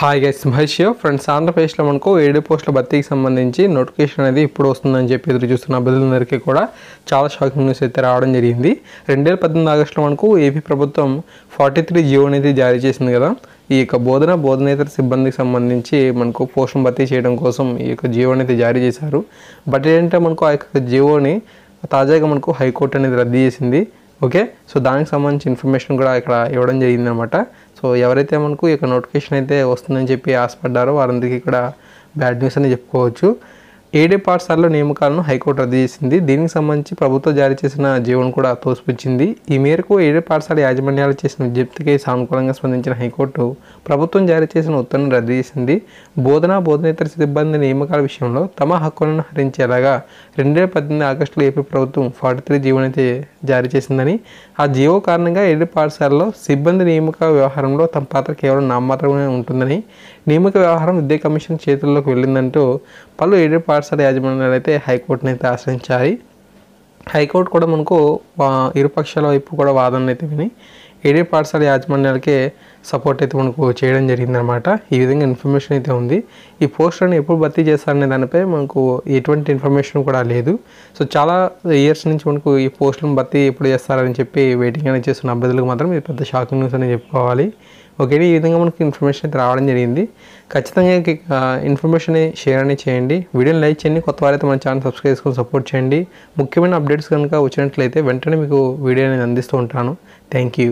Hi guys Mahesh friends ఆంధ్రప్రదేశ్లో మనకు ఏడు పోస్టుల భర్తీకి సంబంధించి నోటిఫికేషన్ అనేది ఇప్పుడు వస్తుందని చెప్పి ఎదురు చూస్తున్న అభ్యర్థులందరికీ కూడా చాలా షాకింగ్ న్యూస్ అయితే రావడం జరిగింది. రెండు వేల పద్దెనిమిది ఆగస్టులో మనకు ఏపీ ప్రభుత్వం ఫార్టీ త్రీ జియో అనేది జారీ చేసింది కదా. ఈ యొక్క బోధన బోధనేతర సిబ్బందికి సంబంధించి మనకు పోస్టును భర్తీ చేయడం కోసం ఈ యొక్క జియో అనేది జారీ చేశారు. బట్ ఏంటంటే మనకు ఆ యొక్క జియోని తాజాగా మనకు హైకోర్టు అనేది రద్దు చేసింది. ఓకే? సో దానికి సంబంధించి ఇన్ఫర్మేషన్ కూడా ఇక్కడ ఇవ్వడం జరిగిందనమాట. సో ఎవరైతే మనకు ఇక నోటిఫికేషన్ అయితే వస్తుందని చెప్పి ఆశపడ్డారో వారందరికీ ఇక్కడ బ్యాడ్ న్యూస్ అని చెప్పుకోవచ్చు. ఏడే పాఠశాలలో నియామకాలను హైకోర్టు రద్దు చేసింది. దీనికి సంబంధించి ప్రభుత్వం జారీ చేసిన జీవోను కూడా తోసిపుచ్చింది. ఈ మేరకు ఏడే పాఠశాల యాజమాన్యాలు చేసిన విజ్ఞప్తికి సానుకూలంగా స్పందించిన హైకోర్టు ప్రభుత్వం జారీ చేసిన ఉత్తర్వును రద్దు చేసింది. బోధన బోధనేతర సిబ్బంది నియామకాల విషయంలో తమ హక్కులను హరించేలాగా రెండు వేల పద్దెనిమిది ఆగస్టులో ఏపీ ప్రభుత్వం ఫార్టీ త్రీ జీవోనైతే జారీ చేసిందని ఆ జీవో కారణంగా ఏడు పాఠశాలలో సిబ్బంది నియామక వ్యవహారంలో తమ పాత్ర కేవలం నామమాత్రమే ఉంటుందని నియామక వ్యవహారం విద్యా కమిషన్ చేతుల్లోకి వెళ్ళిందంటూ పలు ఏడు పాఠశాల యాజమాన్యాలు అయితే హైకోర్టుని అయితే ఆశ్రయించాయి హైకోర్టు కూడా మనకు ఇరుపక్షాల వైపు కూడా వాదనలు అయితే విని ఏడే పాఠశాల యాజమాన్యాలకే సపోర్ట్ అయితే మనకు చేయడం జరిగిందనమాట ఈ విధంగా ఇన్ఫర్మేషన్ అయితే ఉంది. ఈ పోస్టులను ఎప్పుడు భర్తీ చేస్తారనే దానిపై మనకు ఎటువంటి ఇన్ఫర్మేషన్ కూడా లేదు. సో చాలా ఇయర్స్ నుంచి మనకు ఈ పోస్టులను భర్తీ ఎప్పుడు చేస్తారని చెప్పి వెయిటింగ్ అనేది చేస్తున్న అభ్యర్థులకు మాత్రం ఇది పెద్ద షాకింగ్ న్యూస్ అని చెప్పుకోవాలి. ఓకే ఈ విధంగా మనకి ఇన్ఫర్మేషన్ అయితే రావడం జరిగింది. ఖచ్చితంగా ఇన్ఫర్మేషన్ షేర్ అనేది చేయండి. వీడియోని లైక్ చేయండి. కొత్త వారైతే మన ఛానల్ సబ్స్క్రైబ్ చేసుకొని సపోర్ట్ చేయండి. ముఖ్యమైన అప్డేట్స్ కనుక వచ్చినట్లయితే వెంటనే మీకు వీడియో అనేది అందిస్తూ ఉంటాను. Thank you